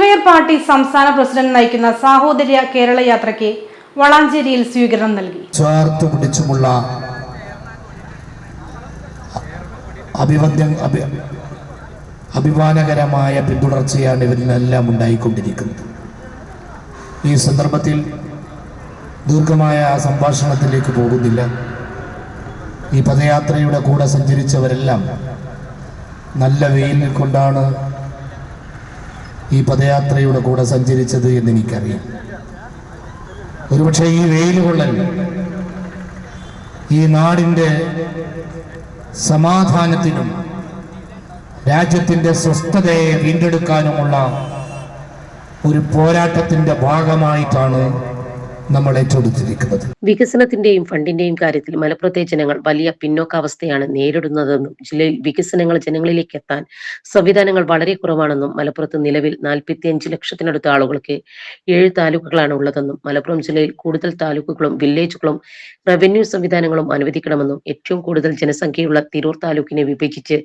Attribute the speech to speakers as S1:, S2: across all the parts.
S1: Welfare party സംസ്ഥാന president നയിക്കുന്ന സാഹോദര്യ കേരള യാത്രയ്ക്ക് വളാഞ്ചേരിയിൽ സ്വീകരണം നൽകി.
S2: സ്വാർത്ഥ പിടിച്ചുമുള്ള അഭിമാനകരമായ പിന്തുടർച്ചയാണ് ഇവരിലെല്ലാം ഉണ്ടായിക്കൊണ്ടിരിക്കുന്നത്. ഈ സന്ദർഭത്തിൽ ദീർഘമായ സംഭാഷണത്തിലേക്ക് പോകുന്നില്ല. ഈ പദയാത്രയുടെ കൂടെ സഞ്ചരിച്ചവരെല്ലാം നല്ല വെയിലിൽ കൊണ്ടാണ് ഈ പദയാത്രയുടെ കൂടെ സഞ്ചരിച്ചത് എന്ന് എനിക്കറിയാം ഒരുപക്ഷെ ഈ വെയിൽ കൊള്ളൽ ഈ നാടിന്റെ സമാധാനത്തിനും രാജ്യത്തിന്റെ സ്വസ്ഥതയെ വീണ്ടെടുക്കാനുമുള്ള ഒരു പോരാട്ടത്തിന്റെ ഭാഗമായിട്ടാണ് നമ്മൾ ഏറ്റെടുത്തിരിക്കുന്നത്.
S3: വികസനത്തിന്റെയും ഫണ്ടിന്റെയും കാര്യത്തിൽ മലപ്പുറത്തെ ജനങ്ങൾ വലിയ പിന്നോക്കാവസ്ഥയാണ് നേരിടുന്നതെന്നും ജില്ലയിൽ വികസനങ്ങൾ ജനങ്ങളിലേക്ക് എത്താൻ സംവിധാനങ്ങൾ വളരെ കുറവാണെന്നും മലപ്പുറത്ത് നിലവിൽ നാൽപ്പത്തിയഞ്ച് ലക്ഷത്തിനടുത്ത ആളുകൾക്ക് ഏഴ് താലൂക്കുകളാണ് ഉള്ളതെന്നും മലപ്പുറം ജില്ലയിൽ കൂടുതൽ താലൂക്കുകളും വില്ലേജുകളും റവന്യൂ സംവിധാനങ്ങളും അനുവദിക്കണമെന്നും ഏറ്റവും കൂടുതൽ ജനസംഖ്യയുള്ള തിരൂർ താലൂക്കിനെ വിഭജിച്ച്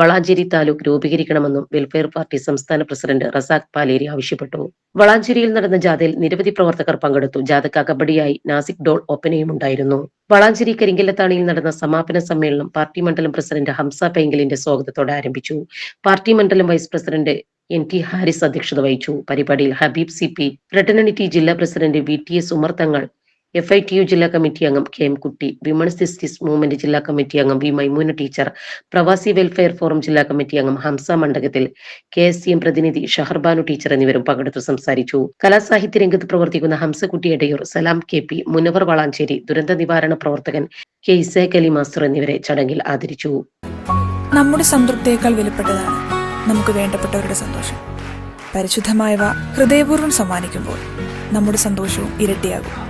S3: വളാഞ്ചേരി താലൂക്ക് രൂപീകരിക്കണമെന്നും വെൽഫെയർ പാർട്ടി സംസ്ഥാന പ്രസിഡന്റ് റസാഖ് പാലേരി ആവശ്യപ്പെട്ടു. വളാഞ്ചേരിയിൽ നടന്ന ജാഥയിൽ നിരവധി പ്രവർത്തകർ പങ്കെടുത്തു. ജാഥക്ക് അകമ്പടിയായി നാസിക് ഡോൾ ഒപ്പനയും ഉണ്ടായിരുന്നു. വളാഞ്ചേരി കരിങ്കല്ലത്താണിയിൽ നടന്ന സമാപന സമ്മേളനം പാർട്ടി മണ്ഡലം പ്രസിഡന്റ് ഹംസ പെങ്കലിന്റെ സ്വാഗതത്തോടെ ആരംഭിച്ചു. പാർട്ടി മണ്ഡലം vice president N T Haris അധ്യക്ഷത വഹിച്ചു. പരിപാടിയിൽ ഹബീബ് സി പി റെട്ടനണിറ്റി ജില്ലാ president V T S Umar Thangal F I T U ജില്ലാ കമ്മിറ്റി അംഗം K M Kutty women's justice movement ജില്ലാ കമ്മിറ്റി അംഗം V Maimoona teacher Pravasi welfare forum ജില്ലാ കമ്മിറ്റി അംഗം ഹംസ മണ്ഡകത്തിൽ കെ എസ് സി എം പ്രതിനിധി ഷഹർബാനു ടീച്ചർ എന്നിവരും പങ്കെടുത്തു സംസാരിച്ചു. കലാസാഹിത്യ രംഗത്ത് പ്രവർത്തിക്കുന്ന ഹംസകുട്ടി എടയൂർ സലാം കെ പി മുനവർ വളാഞ്ചേരി ദുരന്ത നിവാരണ പ്രവർത്തകൻ കെ ഇസേഖ് അലി മാസ്റ്റർ എന്നിവരെ ചടങ്ങിൽ ആദരിച്ചു.
S4: നമ്മുടെ സംതൃപ്തിയേക്കാൾ വിലപ്പെട്ടതാണ് നമുക്ക് വേണ്ടപ്പെട്ടവരുടെ സന്തോഷം. പരിശുദ്ധമായവ ഹൃദയപൂർവം സമ്മാനിക്കുമ്പോൾ നമ്മുടെ സന്തോഷവും ഇരട്ടിയാകും.